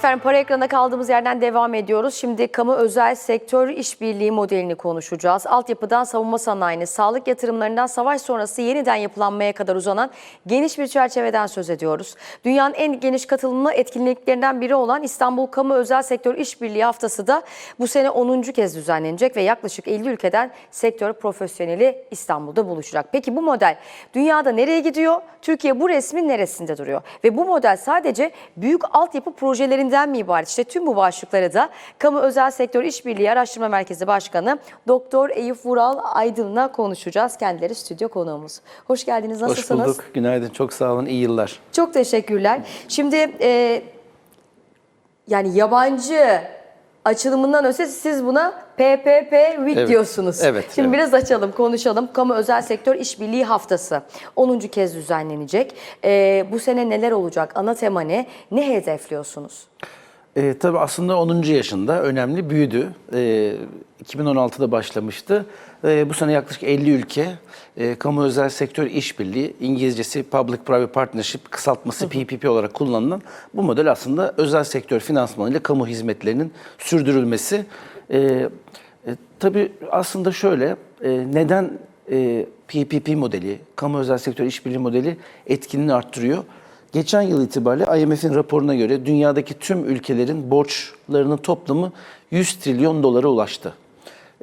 Efendim para ekrana kaldığımız yerden devam ediyoruz. Şimdi kamu özel sektör işbirliği modelini konuşacağız. Altyapıdan savunma sanayine, sağlık yatırımlarından savaş sonrası yeniden yapılanmaya kadar uzanan geniş bir çerçeveden söz ediyoruz. Dünyanın en geniş katılımlı etkinliklerinden biri olan İstanbul Kamu Özel Sektör İşbirliği Haftası da bu sene 10. kez düzenlenecek ve yaklaşık 50 ülkeden sektör profesyoneli İstanbul'da buluşacak. Peki bu model dünyada nereye gidiyor? Türkiye bu resmin neresinde duruyor? Ve bu model sadece büyük altyapı projelerinden mi ibaret? İşte tüm bu başlıkları da Kamu Özel Sektör İşbirliği Araştırma Merkezi Başkanı Doktor Eyüp Vural Aydın'la konuşacağız. Kendileri stüdyo konuğumuz. Hoş geldiniz. Hoş Nasılsınız? bulduk. Günaydın. Çok sağ olun. İyi yıllar. Çok teşekkürler. Şimdi e, yani yabancı açılımından öte siz buna PPP WIC Evet. diyorsunuz. Evet, Şimdi evet. biraz açalım, konuşalım. Kamu Özel Sektör İşbirliği Haftası 10. kez düzenlenecek. E, bu sene neler olacak? Ana tema ne? Ne hedefliyorsunuz? Ee, tabii aslında 10. yaşında önemli büyüdü. Ee, 2016'da başlamıştı. Ee, bu sene yaklaşık 50 ülke e, kamu özel sektör işbirliği, İngilizcesi Public Private Partnership, kısaltması PPP olarak kullanılan bu model aslında özel sektör finansmanıyla kamu hizmetlerinin sürdürülmesi. Ee, e, tabii aslında şöyle, e, neden e, PPP modeli, kamu özel sektör işbirliği modeli etkinliğini arttırıyor? Geçen yıl itibariyle IMF'in raporuna göre dünyadaki tüm ülkelerin borçlarının toplamı 100 trilyon dolara ulaştı.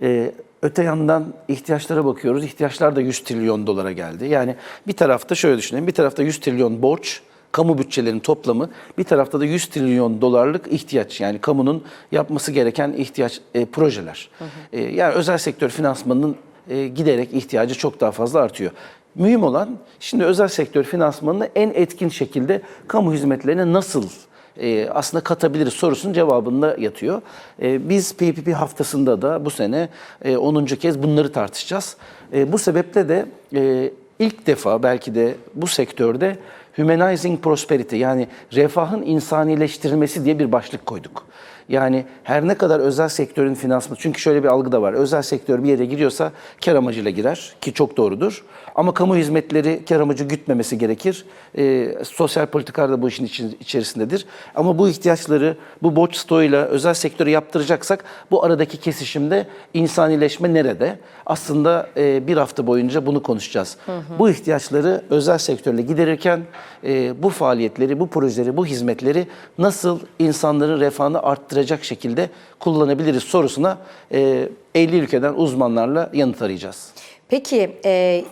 Ee, öte yandan ihtiyaçlara bakıyoruz. İhtiyaçlar da 100 trilyon dolara geldi. Yani bir tarafta şöyle düşünelim. Bir tarafta 100 trilyon borç, kamu bütçelerinin toplamı. Bir tarafta da 100 trilyon dolarlık ihtiyaç. Yani kamunun yapması gereken ihtiyaç e, projeler. E, yani özel sektör finansmanının e, giderek ihtiyacı çok daha fazla artıyor. Mühim olan şimdi özel sektör finansmanını en etkin şekilde kamu hizmetlerine nasıl e, aslında katabiliriz sorusunun cevabında yatıyor. E, biz PPP haftasında da bu sene e, 10. kez bunları tartışacağız. E, bu sebeple de e, ilk defa belki de bu sektörde Humanizing Prosperity yani refahın insanileştirilmesi diye bir başlık koyduk. Yani her ne kadar özel sektörün finansmanı, çünkü şöyle bir algı da var. Özel sektör bir yere giriyorsa kar amacıyla girer ki çok doğrudur. Ama kamu hizmetleri kar amacı gütmemesi gerekir. Ee, sosyal politikalar da bu işin içerisindedir. Ama bu ihtiyaçları bu borç stoğuyla özel sektöre yaptıracaksak bu aradaki kesişimde insanileşme nerede? Aslında e, bir hafta boyunca bunu konuşacağız. Bu ihtiyaçları özel sektörle giderirken e, bu faaliyetleri, bu projeleri, bu hizmetleri nasıl insanların refahını arttıracak şekilde kullanabiliriz sorusuna e, 50 ülkeden uzmanlarla yanıt arayacağız. Peki e,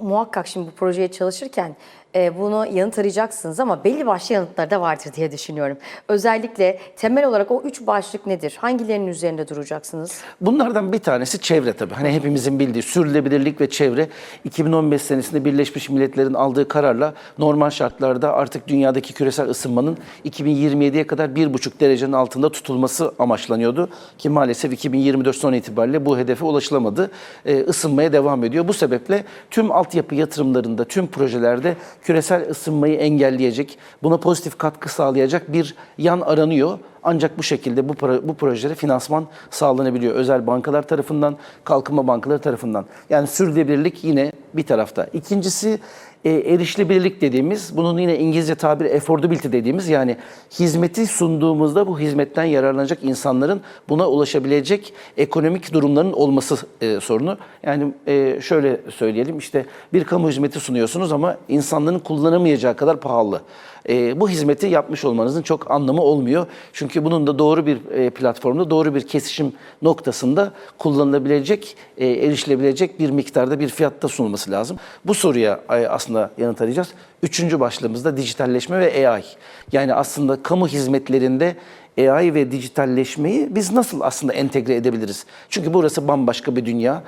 muhakkak şimdi bu projeye çalışırken e, bunu yanıt arayacaksınız ama belli başlı yanıtlar da vardır diye düşünüyorum. Özellikle temel olarak o üç başlık nedir? Hangilerinin üzerinde duracaksınız? Bunlardan bir tanesi çevre tabii. Hani hepimizin bildiği sürdürülebilirlik ve çevre 2015 senesinde Birleşmiş Milletler'in aldığı kararla normal şartlarda artık dünyadaki küresel ısınmanın 2027'ye kadar 1,5 derecenin altında tutulması amaçlanıyordu. Ki maalesef 2024 son itibariyle bu hedefe ulaşılamadı. Ee, ısınmaya devam ediyor. Bu sebeple tüm altyapı yatırımlarında, tüm projelerde küresel ısınmayı engelleyecek, buna pozitif katkı sağlayacak bir yan aranıyor. Ancak bu şekilde bu, pro- bu projelere finansman sağlanabiliyor. Özel bankalar tarafından, kalkınma bankaları tarafından. Yani sürdürülebilirlik yine bir tarafta. İkincisi e, erişilebilirlik dediğimiz, bunun yine İngilizce tabiri affordability dediğimiz yani hizmeti sunduğumuzda bu hizmetten yararlanacak insanların buna ulaşabilecek ekonomik durumların olması e, sorunu. Yani e, şöyle söyleyelim işte bir kamu hizmeti sunuyorsunuz ama insanların kullanamayacağı kadar pahalı. E, bu hizmeti yapmış olmanızın çok anlamı olmuyor. Çünkü bunun da doğru bir e, platformda, doğru bir kesişim noktasında kullanılabilecek, e, erişilebilecek bir miktarda bir fiyatta sunulması lazım. Bu soruya e, aslında yanıt arayacağız. Üçüncü başlığımızda dijitalleşme ve AI. Yani aslında kamu hizmetlerinde AI ve dijitalleşmeyi biz nasıl aslında entegre edebiliriz? Çünkü burası bambaşka bir dünya.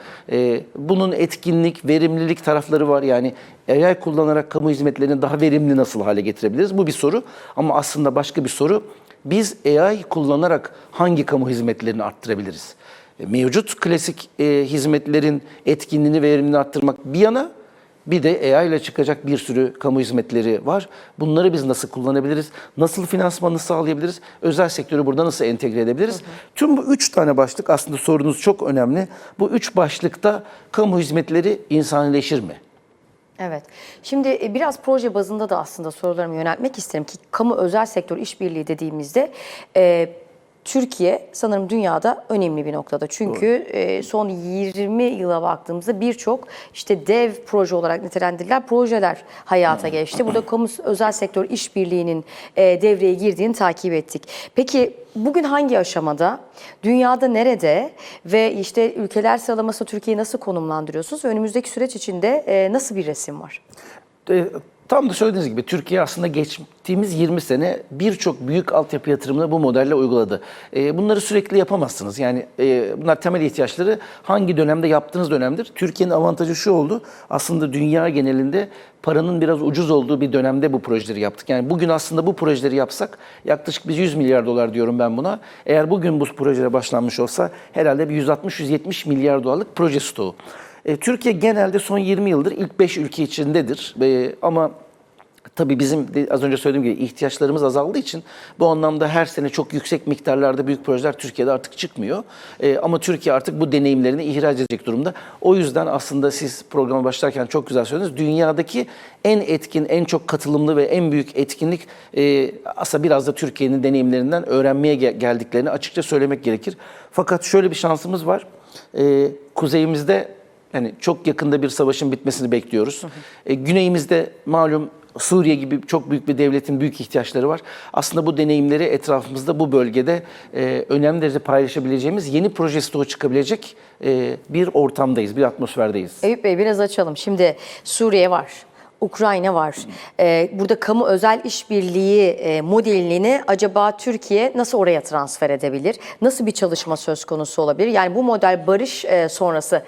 Bunun etkinlik, verimlilik tarafları var. Yani AI kullanarak kamu hizmetlerini daha verimli nasıl hale getirebiliriz? Bu bir soru. Ama aslında başka bir soru. Biz AI kullanarak hangi kamu hizmetlerini arttırabiliriz? E, Mevcut klasik e, hizmetlerin etkinliğini ve verimliliğini arttırmak bir yana bir de AI ile çıkacak bir sürü kamu hizmetleri var. Bunları biz nasıl kullanabiliriz? Nasıl finansmanını sağlayabiliriz? Özel sektörü burada nasıl entegre edebiliriz? Tüm bu üç tane başlık aslında sorunuz çok önemli. Bu üç başlıkta kamu hizmetleri insanileşir mi? Evet. Şimdi e, biraz proje bazında da aslında sorularımı yöneltmek isterim ki kamu özel sektör işbirliği dediğimizde e, Türkiye sanırım dünyada önemli bir noktada. Çünkü e, son 20 yıla baktığımızda birçok işte dev proje olarak nitelendirilen projeler hayata geçti. Burada kamu özel sektör işbirliğinin e, devreye girdiğini takip ettik. Peki bugün hangi aşamada, dünyada nerede ve işte ülkeler sıralaması Türkiye'yi nasıl konumlandırıyorsunuz? Önümüzdeki süreç içinde e, nasıl bir resim var? Tam da söylediğiniz gibi Türkiye aslında geçtiğimiz 20 sene birçok büyük altyapı yatırımını bu modelle uyguladı. E, bunları sürekli yapamazsınız. Yani e, bunlar temel ihtiyaçları hangi dönemde yaptığınız dönemdir. Türkiye'nin avantajı şu oldu. Aslında dünya genelinde paranın biraz ucuz olduğu bir dönemde bu projeleri yaptık. Yani bugün aslında bu projeleri yapsak yaklaşık biz 100 milyar dolar diyorum ben buna. Eğer bugün bu projelere başlanmış olsa herhalde bir 160-170 milyar dolarlık proje stoğu. E, Türkiye genelde son 20 yıldır ilk 5 ülke içindedir. E, ama tabii bizim az önce söylediğim gibi ihtiyaçlarımız azaldığı için bu anlamda her sene çok yüksek miktarlarda büyük projeler Türkiye'de artık çıkmıyor. E, ama Türkiye artık bu deneyimlerini ihraç edecek durumda. O yüzden aslında siz programa başlarken çok güzel söylediniz. Dünyadaki en etkin, en çok katılımlı ve en büyük etkinlik aslında biraz da Türkiye'nin deneyimlerinden öğrenmeye gel- geldiklerini açıkça söylemek gerekir. Fakat şöyle bir şansımız var. Kuzeyimizde yani çok yakında bir savaşın bitmesini bekliyoruz. E, güneyimizde malum Suriye gibi çok büyük bir devletin büyük ihtiyaçları var. Aslında bu deneyimleri etrafımızda bu bölgede e, önemli derecede paylaşabileceğimiz yeni proje stoğu çıkabilecek e, bir ortamdayız, bir atmosferdeyiz. Eyüp Bey biraz açalım. Şimdi Suriye var. Ukrayna var. Ee, burada kamu özel işbirliği e, modelini acaba Türkiye nasıl oraya transfer edebilir? Nasıl bir çalışma söz konusu olabilir? Yani bu model barış e, sonrası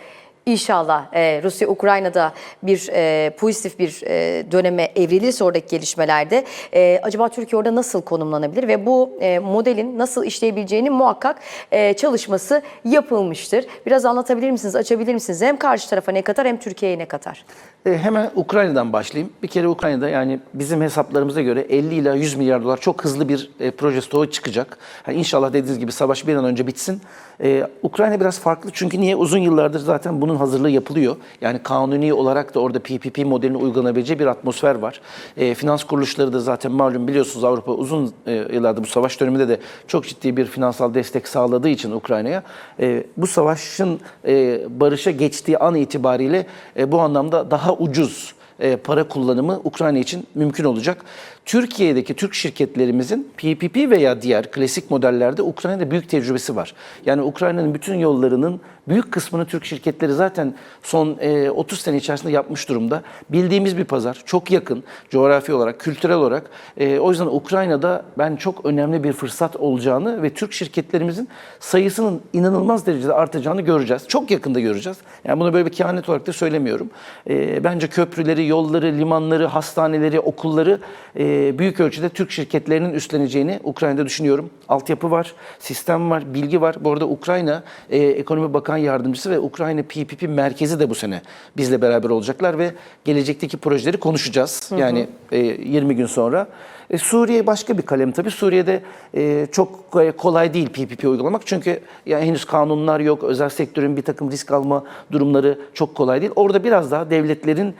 İnşallah e, Rusya Ukrayna'da bir e, pozitif bir e, döneme evrilirse oradaki gelişmelerde e, acaba Türkiye orada nasıl konumlanabilir ve bu e, modelin nasıl işleyebileceğini muhakkak e, çalışması yapılmıştır. Biraz anlatabilir misiniz, açabilir misiniz? Hem karşı tarafa ne kadar hem Türkiye'ye ne kadar? E, hemen Ukrayna'dan başlayayım. Bir kere Ukrayna'da yani bizim hesaplarımıza göre 50 ila 100 milyar dolar çok hızlı bir e, proje stoğu çıkacak. Yani inşallah dediğiniz gibi savaş bir an önce bitsin. E, Ukrayna biraz farklı çünkü niye? Uzun yıllardır zaten bunun hazırlığı yapılıyor. Yani kanuni olarak da orada PPP modelini uygulanabileceği bir atmosfer var. E, finans kuruluşları da zaten malum biliyorsunuz Avrupa uzun e, yıllarda bu savaş döneminde de çok ciddi bir finansal destek sağladığı için Ukrayna'ya e, bu savaşın e, barışa geçtiği an itibariyle e, bu anlamda daha ucuz e, para kullanımı Ukrayna için mümkün olacak. Türkiye'deki Türk şirketlerimizin PPP veya diğer klasik modellerde Ukrayna'da büyük tecrübesi var. Yani Ukrayna'nın bütün yollarının büyük kısmını Türk şirketleri zaten son e, 30 sene içerisinde yapmış durumda. Bildiğimiz bir pazar, çok yakın coğrafi olarak, kültürel olarak. E, o yüzden Ukrayna'da ben çok önemli bir fırsat olacağını ve Türk şirketlerimizin sayısının inanılmaz derecede artacağını göreceğiz. Çok yakında göreceğiz. Yani bunu böyle bir kehanet olarak da söylemiyorum. E, bence köprüleri, yolları, limanları, hastaneleri, okulları e, büyük ölçüde Türk şirketlerinin üstleneceğini Ukrayna'da düşünüyorum. Altyapı var, sistem var, bilgi var. Bu arada Ukrayna e, Ekonomi Bakan Yardımcısı ve Ukrayna PPP merkezi de bu sene bizle beraber olacaklar ve gelecekteki projeleri konuşacağız. Yani e, 20 gün sonra. E, Suriye başka bir kalem tabii. Suriye'de e, çok kolay değil PPP uygulamak. Çünkü ya henüz kanunlar yok. Özel sektörün bir takım risk alma durumları çok kolay değil. Orada biraz daha devletlerin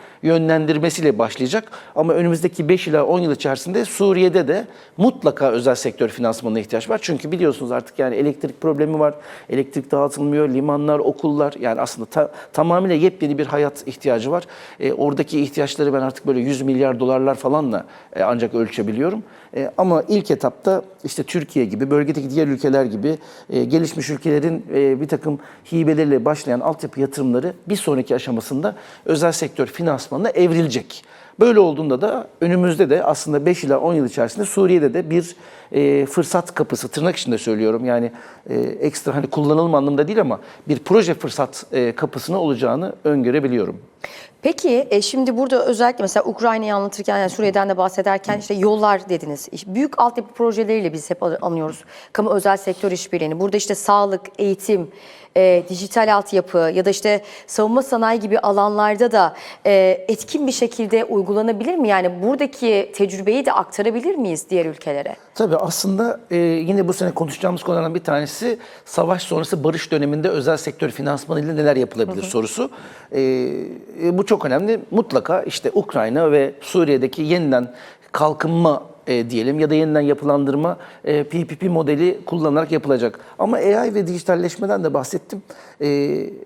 yönlendirmesiyle başlayacak. Ama önümüzdeki 5 ila 10 yıl içerisinde Suriye'de de mutlaka özel sektör finansmanına ihtiyaç var. Çünkü biliyorsunuz artık yani elektrik problemi var. Elektrik dağıtılmıyor. Limanlar, okullar yani aslında ta- tamamıyla yepyeni bir hayat ihtiyacı var. E, oradaki ihtiyaçları ben artık böyle 100 milyar dolarlar falanla e, ancak ölçebiliyorum. E, ama ilk etapta işte Türkiye gibi, bölgedeki diğer ülkeler gibi e, gelişmiş ülkelerin e, bir takım hibeleriyle başlayan altyapı yatırımları bir sonraki aşamasında özel sektör finansmanına evrilecek. Böyle olduğunda da önümüzde de aslında 5 ila 10 yıl içerisinde Suriye'de de bir e, fırsat kapısı, tırnak içinde söylüyorum yani e, ekstra hani kullanılma anlamında değil ama bir proje fırsat e, kapısını olacağını öngörebiliyorum. Peki e, şimdi burada özellikle mesela Ukrayna'yı anlatırken yani Suriye'den de bahsederken işte yollar dediniz. İşte büyük altyapı projeleriyle biz hep anıyoruz. Kamu özel sektör işbirliğini. Burada işte sağlık, eğitim, e, dijital altyapı ya da işte savunma sanayi gibi alanlarda da e, etkin bir şekilde uygulanabilir mi? Yani buradaki tecrübeyi de aktarabilir miyiz diğer ülkelere? Tabii aslında e, yine bu sene konuşacağımız konulardan bir tanesi savaş sonrası barış döneminde özel sektör finansmanı ile neler yapılabilir sorusu. E, e, bu çok önemli. Mutlaka işte Ukrayna ve Suriye'deki yeniden kalkınma e, diyelim ya da yeniden yapılandırma e, PPP modeli kullanarak yapılacak. Ama AI ve dijitalleşmeden de bahsettim. E,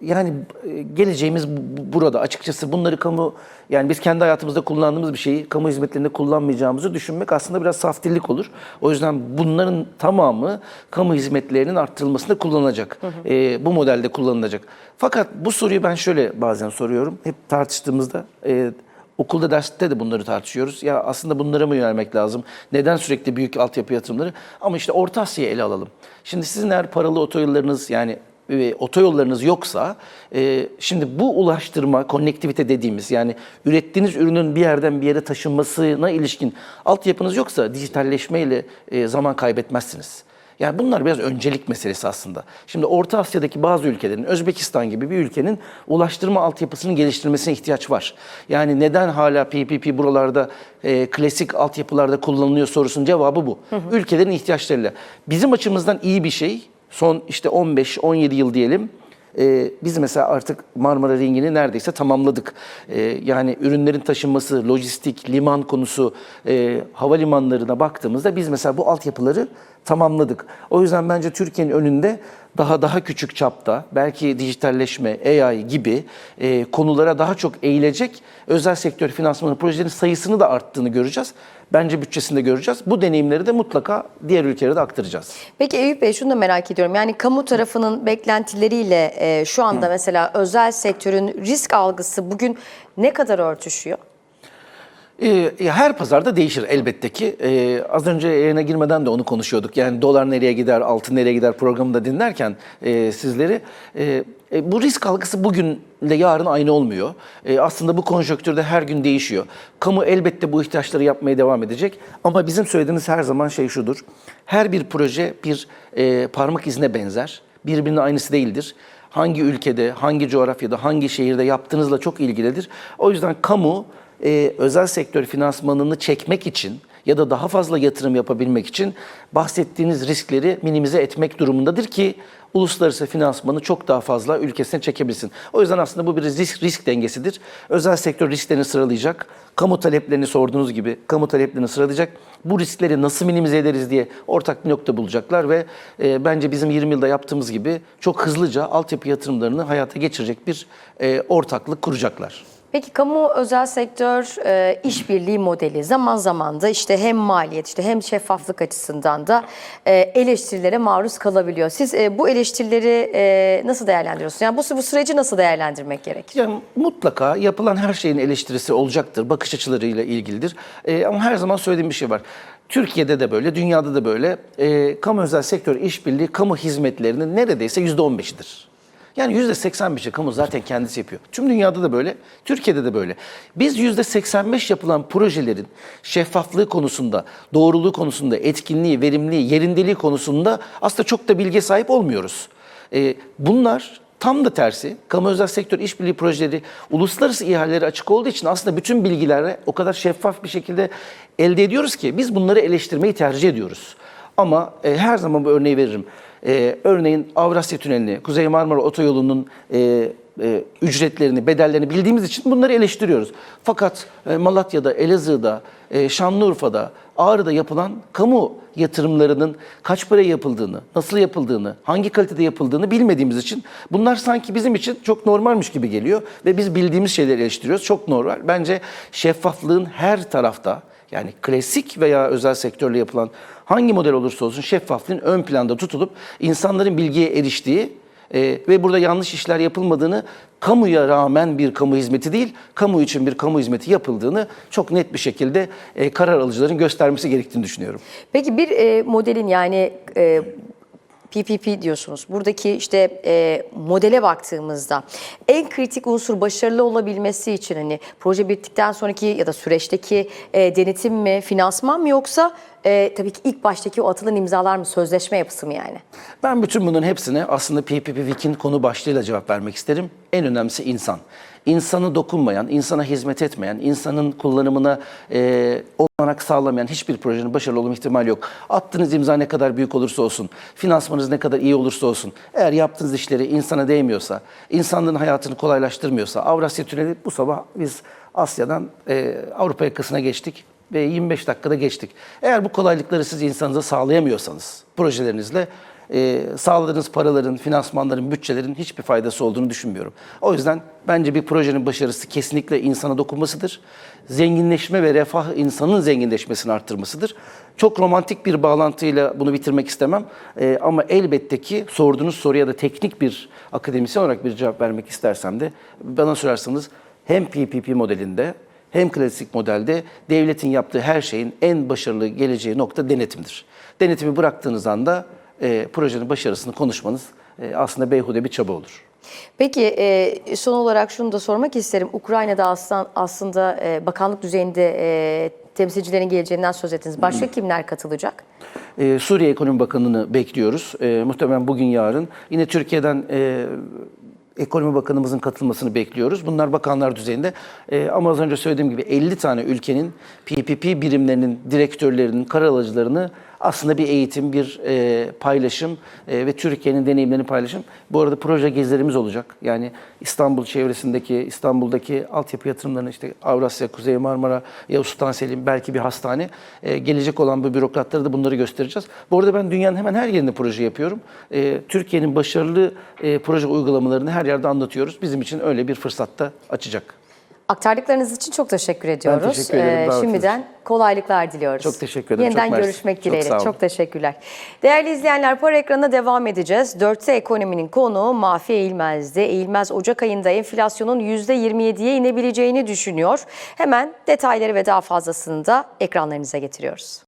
yani e, geleceğimiz bu- bu- burada. Açıkçası bunları kamu yani biz kendi hayatımızda kullandığımız bir şeyi kamu hizmetlerinde kullanmayacağımızı düşünmek aslında biraz saftirlik olur. O yüzden bunların tamamı kamu hizmetlerinin arttırılmasında kullanılacak. E, bu modelde kullanılacak. Fakat bu soruyu ben şöyle bazen soruyorum. Hep tartıştığımızda e, Okulda derste de bunları tartışıyoruz. Ya aslında bunlara mı yönelmek lazım? Neden sürekli büyük altyapı yatırımları? Ama işte Orta Asya'yı ele alalım. Şimdi sizin eğer paralı otoyollarınız yani e, otoyollarınız yoksa e, şimdi bu ulaştırma, konnektivite dediğimiz yani ürettiğiniz ürünün bir yerden bir yere taşınmasına ilişkin altyapınız yoksa dijitalleşmeyle e, zaman kaybetmezsiniz. Yani bunlar biraz öncelik meselesi aslında. Şimdi Orta Asya'daki bazı ülkelerin, Özbekistan gibi bir ülkenin ulaştırma altyapısının geliştirilmesine ihtiyaç var. Yani neden hala PPP buralarda e, klasik altyapılarda kullanılıyor sorusunun cevabı bu. Ülkelerin ihtiyaçlarıyla. Bizim açımızdan iyi bir şey, son işte 15-17 yıl diyelim, ee, biz mesela artık Marmara Ringi'ni neredeyse tamamladık. Ee, yani ürünlerin taşınması, lojistik, liman konusu, e, havalimanlarına baktığımızda biz mesela bu altyapıları tamamladık. O yüzden bence Türkiye'nin önünde daha daha küçük çapta belki dijitalleşme, AI gibi e, konulara daha çok eğilecek özel sektör finansmanı projelerin sayısını da arttığını göreceğiz. Bence bütçesinde göreceğiz. Bu deneyimleri de mutlaka diğer ülkelere de aktaracağız. Peki Eyüp Bey şunu da merak ediyorum. Yani kamu tarafının beklentileriyle e, şu anda mesela özel sektörün risk algısı bugün ne kadar örtüşüyor? Ee, ya her pazarda değişir elbette ki. Ee, az önce yayına girmeden de onu konuşuyorduk. Yani dolar nereye gider, altın nereye gider programında dinlerken e, sizleri. e, e, bu risk algısı bugünle yarın aynı olmuyor. E, aslında bu konjonktürde her gün değişiyor. Kamu elbette bu ihtiyaçları yapmaya devam edecek. Ama bizim söylediğimiz her zaman şey şudur. Her bir proje bir e, parmak izine benzer. Birbirinin aynısı değildir hangi ülkede, hangi coğrafyada, hangi şehirde yaptığınızla çok ilgilidir. O yüzden kamu e, özel sektör finansmanını çekmek için ya da daha fazla yatırım yapabilmek için bahsettiğiniz riskleri minimize etmek durumundadır ki uluslararası finansmanı çok daha fazla ülkesine çekebilsin. O yüzden aslında bu bir risk, risk dengesidir. Özel sektör risklerini sıralayacak. Kamu taleplerini sorduğunuz gibi kamu taleplerini sıralayacak. Bu riskleri nasıl minimize ederiz diye ortak bir nokta bulacaklar ve e, bence bizim 20 yılda yaptığımız gibi çok hızlıca altyapı yatırımlarını hayata geçirecek bir e, ortaklık kuracaklar. Peki kamu özel sektör e, işbirliği modeli zaman zaman da işte hem maliyet işte hem şeffaflık açısından da e, eleştirilere maruz kalabiliyor. Siz e, bu eleştirileri e, nasıl değerlendiriyorsunuz? Yani bu, bu süreci nasıl değerlendirmek gerekir? Yani mutlaka yapılan her şeyin eleştirisi olacaktır. Bakış açılarıyla ilgilidir. Ee, ama her zaman söylediğim bir şey var. Türkiye'de de böyle, dünyada da böyle. Ee, kamu özel sektör işbirliği kamu hizmetlerinin neredeyse %15'idir. Yani %85'i kamu zaten kendisi yapıyor. Tüm dünyada da böyle, Türkiye'de de böyle. Biz %85 yapılan projelerin şeffaflığı konusunda, doğruluğu konusunda, etkinliği, verimliliği, yerindeliği konusunda aslında çok da bilgiye sahip olmuyoruz. Ee, bunlar Tam da tersi, kamu özel sektör işbirliği projeleri uluslararası ihaleleri açık olduğu için aslında bütün bilgileri o kadar şeffaf bir şekilde elde ediyoruz ki biz bunları eleştirmeyi tercih ediyoruz. Ama e, her zaman bu örneği veririm. E, örneğin Avrasya Tüneli'ni, Kuzey Marmara Otoyolu'nun e, e, ücretlerini, bedellerini bildiğimiz için bunları eleştiriyoruz. Fakat e, Malatya'da, Elazığ'da, e, Şanlıurfa'da, Ağrı'da yapılan kamu yatırımlarının kaç para yapıldığını, nasıl yapıldığını, hangi kalitede yapıldığını bilmediğimiz için bunlar sanki bizim için çok normalmiş gibi geliyor ve biz bildiğimiz şeyleri eleştiriyoruz. Çok normal. Bence şeffaflığın her tarafta yani klasik veya özel sektörle yapılan hangi model olursa olsun şeffaflığın ön planda tutulup insanların bilgiye eriştiği e, ve burada yanlış işler yapılmadığını, kamuya rağmen bir kamu hizmeti değil, kamu için bir kamu hizmeti yapıldığını çok net bir şekilde e, karar alıcıların göstermesi gerektiğini düşünüyorum. Peki bir e, modelin yani e, PPP diyorsunuz. Buradaki işte e, modele baktığımızda en kritik unsur başarılı olabilmesi için hani proje bittikten sonraki ya da süreçteki e, denetim mi, finansman mı yoksa e, tabii ki ilk baştaki o atılan imzalar mı, sözleşme yapısı mı yani? Ben bütün bunların hepsine aslında PPP Week'in konu başlığıyla cevap vermek isterim. En önemlisi insan. İnsanı dokunmayan, insana hizmet etmeyen, insanın kullanımına e, olanak sağlamayan hiçbir projenin başarılı olma ihtimali yok. Attığınız imza ne kadar büyük olursa olsun, finansmanınız ne kadar iyi olursa olsun, eğer yaptığınız işleri insana değmiyorsa, insanların hayatını kolaylaştırmıyorsa, Avrasya Tüneli bu sabah biz Asya'dan e, Avrupa yakasına geçtik ve 25 dakikada geçtik. Eğer bu kolaylıkları siz insanınıza sağlayamıyorsanız projelerinizle e, sağladığınız paraların, finansmanların, bütçelerin hiçbir faydası olduğunu düşünmüyorum. O yüzden bence bir projenin başarısı kesinlikle insana dokunmasıdır. Zenginleşme ve refah insanın zenginleşmesini arttırmasıdır. Çok romantik bir bağlantıyla bunu bitirmek istemem. E, ama elbette ki sorduğunuz soruya da teknik bir akademisyen olarak bir cevap vermek istersem de bana sorarsanız hem PPP modelinde hem klasik modelde devletin yaptığı her şeyin en başarılı geleceği nokta denetimdir. Denetimi bıraktığınız anda e, projenin başarısını konuşmanız e, aslında beyhude bir çaba olur. Peki e, son olarak şunu da sormak isterim. Ukrayna'da aslında, aslında e, bakanlık düzeyinde e, temsilcilerin geleceğinden söz ettiniz. Başka kimler katılacak? Ee, Suriye Ekonomi Bakanı'nı bekliyoruz. Ee, muhtemelen bugün yarın. Yine Türkiye'den e, Ekonomi Bakanımızın katılmasını bekliyoruz. Bunlar bakanlar düzeyinde. Ee, ama az önce söylediğim gibi 50 tane ülkenin PPP birimlerinin direktörlerinin, karar alıcılarını aslında bir eğitim, bir e, paylaşım e, ve Türkiye'nin deneyimlerini paylaşım. Bu arada proje gezilerimiz olacak. Yani İstanbul çevresindeki, İstanbul'daki altyapı yatırımlarını işte Avrasya, Kuzey Marmara, Yavuz Sultan Selim, belki bir hastane. E, gelecek olan bu bürokratlara da bunları göstereceğiz. Bu arada ben dünyanın hemen her yerinde proje yapıyorum. E, Türkiye'nin başarılı e, proje uygulamalarını her yerde anlatıyoruz. Bizim için öyle bir fırsatta açacak. Aktardıklarınız için çok teşekkür ediyoruz. teşekkür ederim Ee, şimdiden kolaylıklar diliyoruz. Çok teşekkür ederim, Yeniden çok görüşmek Çok dileğiyle. olun. Çok teşekkürler. Değerli izleyenler para ekranına devam edeceğiz. Dörtte ekonominin konuğu Mahfi Eğilmez'di. Eğilmez Ocak ayında enflasyonun %27'ye inebileceğini düşünüyor. Hemen detayları ve daha fazlasını da ekranlarınıza getiriyoruz.